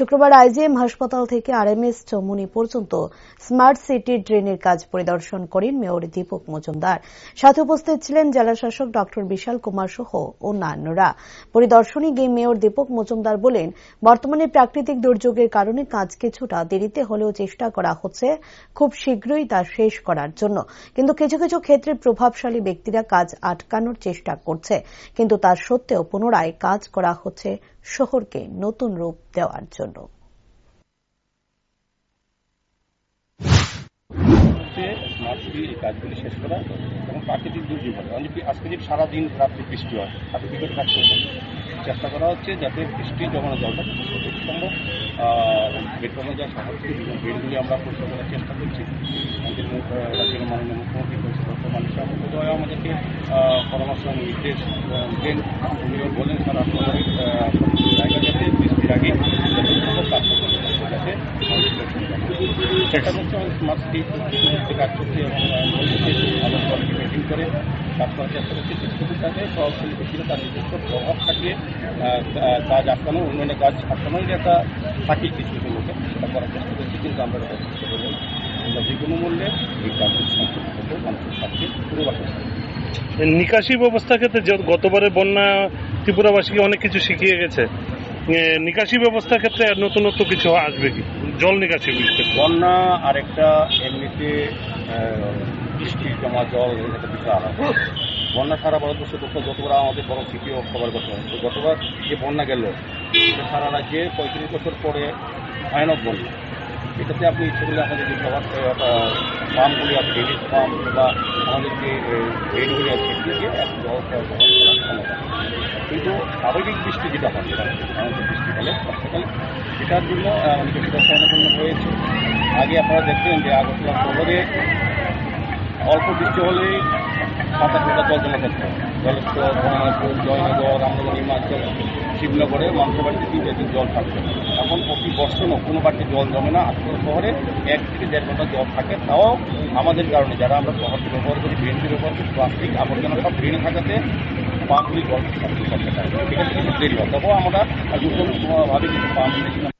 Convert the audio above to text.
শুক্রবার আইজিএম হাসপাতাল থেকে আরএমএস চৌমুনি পর্যন্ত স্মার্ট সিটি ড্রেনের কাজ পরিদর্শন করেন মেয়র দীপক মজুমদার। সাথে উপস্থিত ছিলেন জেলাশাসক ড বিশাল কুমার সহ অন্যান্যরা। পরিদর্শনে গিয়ে মেয়র দীপক মজুমদার বলেন, বর্তমানে প্রাকৃতিক দুর্যোগের কারণে কাজ কিছুটা দেরিতে হলেও চেষ্টা করা হচ্ছে, খুব শীঘ্রই তা শেষ করার জন্য। কিন্তু কিছু কিছু ক্ষেত্রে প্রভাবশালী ব্যক্তিরা কাজ আটকানোর চেষ্টা করছে। কিন্তু তার সত্ত্বেও পুনরায় কাজ করা হচ্ছে শহরকে নতুন রূপ দেওয়ার জন্য। এই কাজগুলি শেষ করা এবং প্রাকৃতিক দুর্যোগ অনেক আজকে সারাদিন রাত্রি বৃষ্টি হয়। তাতে কী করে থাকতে হবে চেষ্টা করা হচ্ছে যাতে বৃষ্টি জমানো জলটা সম্ভব কমানো যায় সাহায্য বেডগুলি আমরা পরিষ্কার করার চেষ্টা করছি। আমাদের রাজ্যের মাননীয় মুখ্যমন্ত্রী আমাদেরকে পরামর্শ নির্দেশ দেন। উনিও বলেন স্যার আপনাদের আহ, জায়গা যাতে বৃষ্টির আগে যতটুকু সম্ভব কাজ করতে করছে আমাদের কাজ এবং করে তার নিজস্ব প্রভাব কাজ আটকানো উন্নয়নের কাজ আটকানোর একটা থাকি কিছু কিছু লোকে সেটা করার চেষ্টা করছি। কিন্তু আমরা আমরা যে কোনো মূল্যে এই মানুষের সাথে পুরো নিকাশি ব্যবস্থা ক্ষেত্রে গতবারে বন্যা ত্রিপুরাবাসীকে অনেক কিছু শিখিয়ে গেছে। নিকাশি ব্যবস্থার ক্ষেত্রে নতুনত্ব কিছু আসবে কি? জল নিকাশি বন্যা আর একটা এমনিতে বৃষ্টি, জমা জল বন্যা সারা ভারতবর্ষে কোথাও যতবার আমাদের বড় সিটিও খবর হয় তো গতবার যে বন্যা গেল সারা রাজ্যে পঁয়ত্রিশ বছর পরে ভয়ানক বন্যা। এটাতে আপনি ইচ্ছে করলে আমাদের যে সবার ফার্মগুলি আছে ডেলিস ফার্ম বা আমাদের যে ড্রেনগুলি আছে সেগুলিকে এক জল কিন্তু স্বাভাবিক বৃষ্টি যেটা হয় আমাদের বৃষ্টিকালে বর্ষাকালে সেটার জন্য আহ, অনেক কিছুটা হয়েছে। আগে আপনারা দেখতেন যে আগরতলা শহরে অল্প বৃষ্টি হলেই পাতা ফোটা জল জমা করতে হয়। বনমাপুর জয়নগর রামনগর হিমাচল শিবনগরে মানুষের বাড়িতে তিন চার দিন জল থাকতো। এখন প্রতি বর্ষণও কোনো বাড়িতে জল জমে না। আগরতলা শহরে এক থেকে দেড় ঘণ্টা জল থাকে। তাও আমাদের কারণে যারা আমরা শহরকে ব্যবহার করি ড্রেনকে ব্যবহার করি, প্লাস্টিক, আবর্জনা সব ড্রেনে থাকাতে পাম্পগুলি জল থাকতে আছে ঠিক আছে দেরি হয়। তবুও আমরা কিছু পাম্প